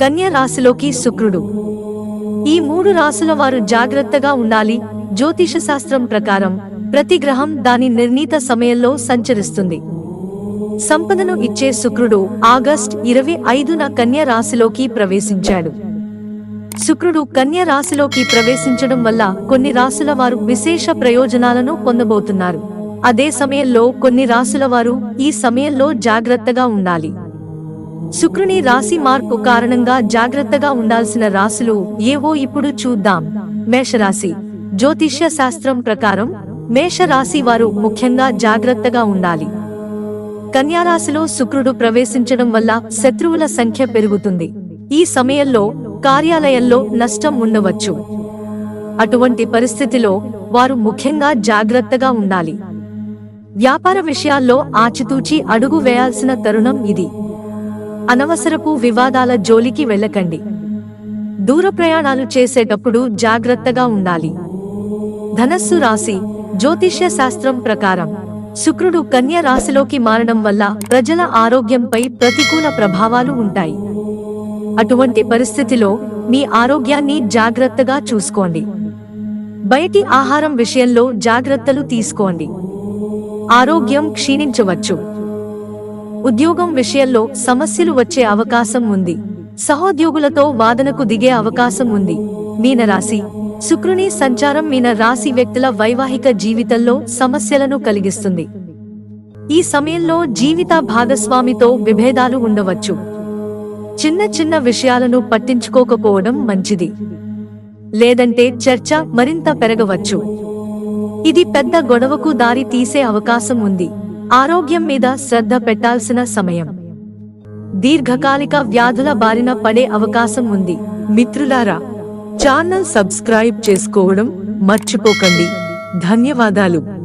కన్య రాశిలోకి శుక్రుడు. ఈ మూడు రాశుల వారు జాగ్రత్తగా ఉండాలి. జ్యోతిష శాస్త్రం ప్రకారం ప్రతి గ్రహం దాని నిర్ణీత సమయంలో సంచరిస్తుంది. సంపదను ఇచ్చే శుక్రుడు ఆగస్ట్ ఇరవై ఐదున కన్య రాశిలోకి ప్రవేశించాడు. శుక్రుడు కన్య రాశిలోకి ప్రవేశించడం వల్ల కొన్ని రాశుల వారు విశేష ప్రయోజనాలను పొందబోతున్నారు. అదే సమయంలో కొన్ని రాశుల వారు ఈ సమయంలో జాగ్రత్తగా ఉండాలి. శుక్రుని రాశి మార్పు కారణంగా జాగ్రత్తగా ఉండాల్సిన రాశులు ఏవో ఇప్పుడు చూద్దాం. మేషరాశి. జ్యోతిష్య శాస్త్రం ప్రకారం మేషరాశి వారు ముఖ్యంగా జాగ్రత్తగా ఉండాలి. కన్యారాశిలో శుక్రుడు ప్రవేశించడం వల్ల శత్రువుల సంఖ్య పెరుగుతుంది. ఈ సమయంలో కార్యాలయంలో నష్టం ఉండవచ్చు. అటువంటి పరిస్థితిలో వారు ముఖ్యంగా జాగ్రత్తగా ఉండాలి. వ్యాపార విషయాల్లో ఆచితూచి అడుగు వేయాల్సిన తరుణం ఇది. అనవసరపు వివాదాల జోలికి వెళ్ళకండి. దూర ప్రయాణాలు చేసేటప్పుడు జాగ్రత్తగా ఉండాలి. ధనస్సు రాశి జ్యోతిష్య శాస్త్రం ప్రకారం శుక్రుడు కన్య రాశిలోకి మారడం వల్ల ప్రజల ఆరోగ్యంపై ప్రతికూల ప్రభావాలు ఉంటాయి. అటువంటి పరిస్థితిలో మీ ఆరోగ్యాన్ని జాగ్రత్తగా చూసుకోండి. బయటి ఆహారం విషయంలో జాగ్రత్తలు తీసుకోండి. ఆరోగ్యం క్షీణించవచ్చు. ఉద్యోగం విషయంలో సమస్యలు వచ్చే అవకాశం ఉంది. సహోద్యోగులతో వాదనకు దిగే అవకాశం ఉంది. మీనరాశి శుక్రుని సంచారం మీన రాశి వ్యక్తుల వైవాహిక జీవితంలో సమస్యలను కలిగిస్తుంది. ఈ సమయంలో జీవిత భాగస్వామితో విభేదాలు ఉండవచ్చు. చిన్న చిన్న విషయాలను పట్టించుకోకపోవడం మంచిది. లేదంటే చర్చ మరింత పెరగవచ్చు. ఇది పెద్ద గొడవకు దారి తీసే అవకాశం ఉంది. ఆరోగ్యం మీద శ్రద్ధ పెట్టాల్సిన సమయం. దీర్ఘకాలిక వ్యాధుల బారిన పడే అవకాశం ఉంది. మిత్రులారా ఛానల్ సబ్స్క్రైబ్ చేసుకోవడం మర్చిపోకండి. ధన్యవాదాలు.